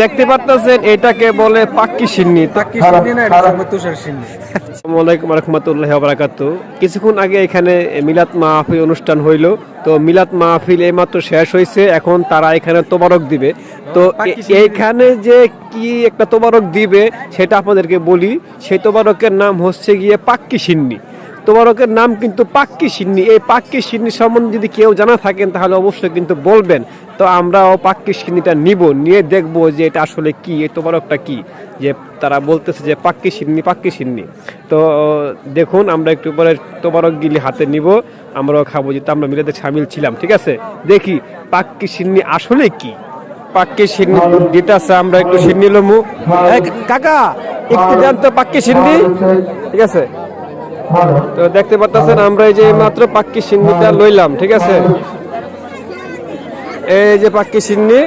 দেখতে পারতেছেন এটাকে বলে পাক্কি সিন্নি। পাক্কি সিন্নি না এটা তুষার সিন্নি। আসসালামু আলাইকুম রহমতুল্লাহ বারাকাত কিছুক্ষণ আগে এখানে মিলাদ মাহফিল অনুষ্ঠান হইল। তো মিলাদ মাহফিল এইমাত্র শেষ হয়েছে এখন তারা এখানে তোবারক দিবে। তো এইখানে যে কি একটা তোবারক দিবে সেটা আপনাদেরকে বলি। সেই তোবারকের নাম হচ্ছে গিয়ে পাক্কি সিন্নি। তোবারকের নাম কিন্তু পাক্কি সিন্নি। এই পাক্কি সিন্নি সম্বন্ধে যদি কেউ জানা থাকেন তাহলে অবশ্যই কিন্তু বলবেন। তো আমরাও পাক্কি সিন্নিটা নিব, নিয়ে দেখব যে এটা আসলে কি এই তোবারকটা কি, যে তারা বলতেছে যে পাক্কি সিন্নি পাক্কি সিন্নি তো, দেখুন, আমরা একটু পরে তোবারক গিলি হাতে নিব, আমরাও খাব, যেহেতু আমরা মিলেতে সামিল ছিলাম, ঠিক আছে? দেখি পাক্কি সিন্নি আসলে কি? পাক্কি সিন্নি আছে, আমরা একটু সিন্নি লমু। কাকা, একটু দেন তো পাক্কি সিন্নি ঠিক আছে? তো দেখতে পাচ্ছেন আমরা এই যে মাত্র পাক্কি সিন্নিটা লইলাম, ঠিক আছে? এই যে পাক্কি সিন্নি,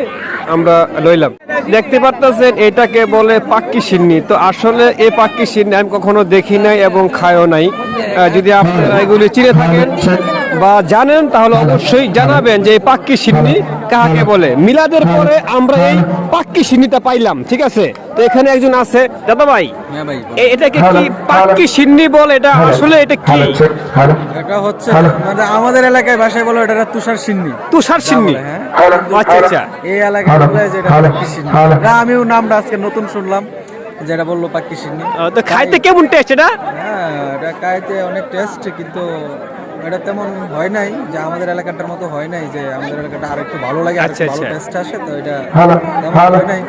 আমরা লইলাম। দেখতে পারতেছেন, এটাকে বলে পাক্কি সিন্নি। তো আসলে এই পাক্কি সিন্নি আমি কখনো দেখি নাই এবং খায়ও নাই। যদি আপনারা এগুলি চিনে থাকেন বা জানেন তাহলে অবশ্যই জানাবেন যে এই পাক্কি সিন্নি কাকে বলে। মিলাদের পরে আমরা এই পাক্কি সিন্নিটা পাইলাম ঠিক আছে? তো এখানে একজন আছে। দাদা ভাই হ্যাঁ এটাকে কি পাক্কি সিন্নি বল? এটা আসলে এটা কি? এটা হচ্ছে মানে আমাদের এলাকায় ভাষায় বলো এটা একটা তুষার সিন্নি। তুষার সিন্নি? হ্যাঁ? আচ্ছা আচ্ছা। এই এলাকায় বলে যে এটা পাক্কি সিন্নি। না আমিও নামটা আজকে নতুন শুনলাম যেটা বলল পাক্কি সিন্নি। তো খাইতে কেমন টেস্ট এটা? হ্যাঁ এটা খাইতে অনেক টেস্ট কিন্তু এটা তেমন হয় নাই যে আমাদের এলাকাটার মতো হয় নাই যে আমাদের এলাকাটা আর একটু ভালো লাগে আচ্ছা, ভালো আচ্ছা। টেস্ট আসে তো এটা হয় নাই।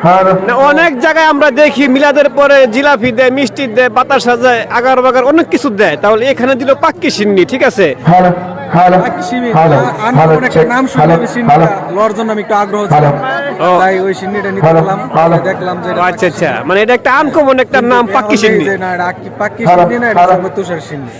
না অনেক জায়গায় আমরা দেখি মিলাদের পরে জিলাপি দেয় মিষ্টি দেয় বাতাসা যায় আগার বাগার অনেক কিছু দেয়। তাহলে এখানে দিল পাক্কি সিন্নি ঠিক আছে? পাক্কি সিন্নি আনকমন একটা নাম শুনে আমি সিন্নিটা লওয়ার জন্য আমি একটু আগ্রহ তাই ওই সিন্নিটা নিতে গেলাম দেখলাম যে আচ্ছা আচ্ছা। মানে এটা একটা আনকমন একটা নাম পাক্কি সিন্নি। না পাক্কি সিন্নি না এটা তুষার সিন্নি।